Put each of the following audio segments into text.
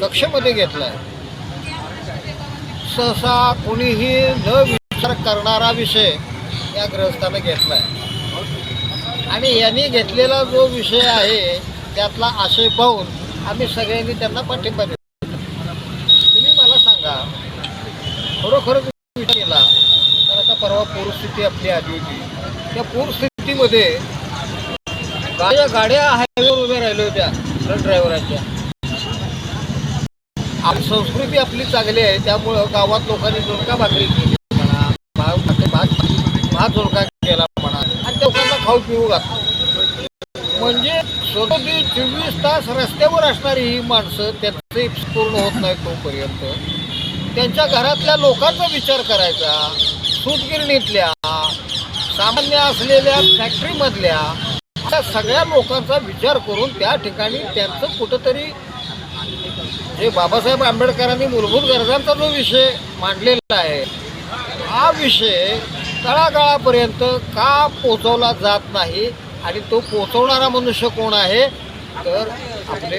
कक्षेमध्ये घेतला आहे सहसा कोणीही न विचार करणारा विषय या ग्रहस्थानं घेतला आहे आणि यांनी घेतलेला जो विषय आहे त्यातला आशय पाहून आम्ही सगळ्यांनी त्यांना पाठिंबा दिला. तुम्ही मला सांगा खरोखरच विचार केला तर आता परवा पूरस्थिती आपली आली होती. त्या पूरस्थितीमध्ये गाड्या गाड्या हायवेवर उभ्या राहिल्या होत्या ट्रक ड्रायव्हरांच्या संस्कृती आपली चांगली आहे त्यामुळं गावात लोकांनी झुणका भाकरी केली म्हणा भात भात भात झुणका केला म्हणा आणि त्या लोकांना खाऊ पिऊ घातलं. म्हणजे स्वतःची चोवीस तास रस्त्यावर असणारी ही माणसं त्यांचे पूर्ण होत नाही तोपर्यंत. त्यांच्या घरातल्या लोकांचा विचार करायचा सूतगिरणीतल्या सामान्य असलेल्या फॅक्टरीमधल्या अशा सगळ्या लोकांचा विचार करून त्या ठिकाणी त्यांचं कुठंतरी जे बाबासाहेब आंबेडकरांनी मूलभूत गरजांचा जो विषय मांडलेला आहे हा विषय तळागाळापर्यंत का पोचवला जात नाही आणि तो पोचवणारा मनुष्य कोण आहे? तर आपले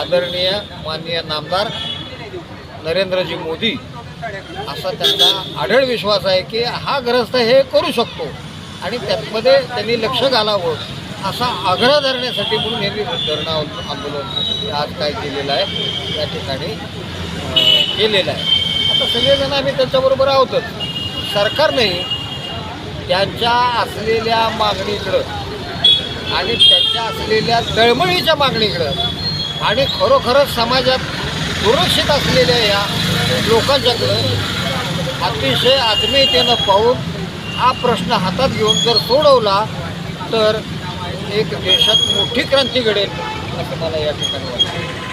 आदरणीय माननीय नामदार नरेंद्रजी मोदी. असा त्यांचा आढळ विश्वास आहे की हा ग्रस्त हे करू शकतो आणि त्यामध्ये त्यांनी लक्ष घालावं. असा आग्रह धरण्यासाठी म्हणून यांनी धरणं आंदोलन आज काय केलेलं आहे या ठिकाणी केलेलं आहे. आता सगळेजण आम्ही त्यांच्याबरोबर आहोतच. सरकारने त्यांच्या असलेल्या मागणीकडं आणि त्यांच्या असलेल्या तळमळीच्या मागणीकडं आणि खरोखरच समाजात सुरक्षित असलेल्या या लोकांच्याकडं अतिशय आत्मीयतेनं पाहून हा प्रश्न हातात घेऊन जर सोडवला तर एक देशात मोठी क्रांती घडेल असं मला या ठिकाणी वाटतं.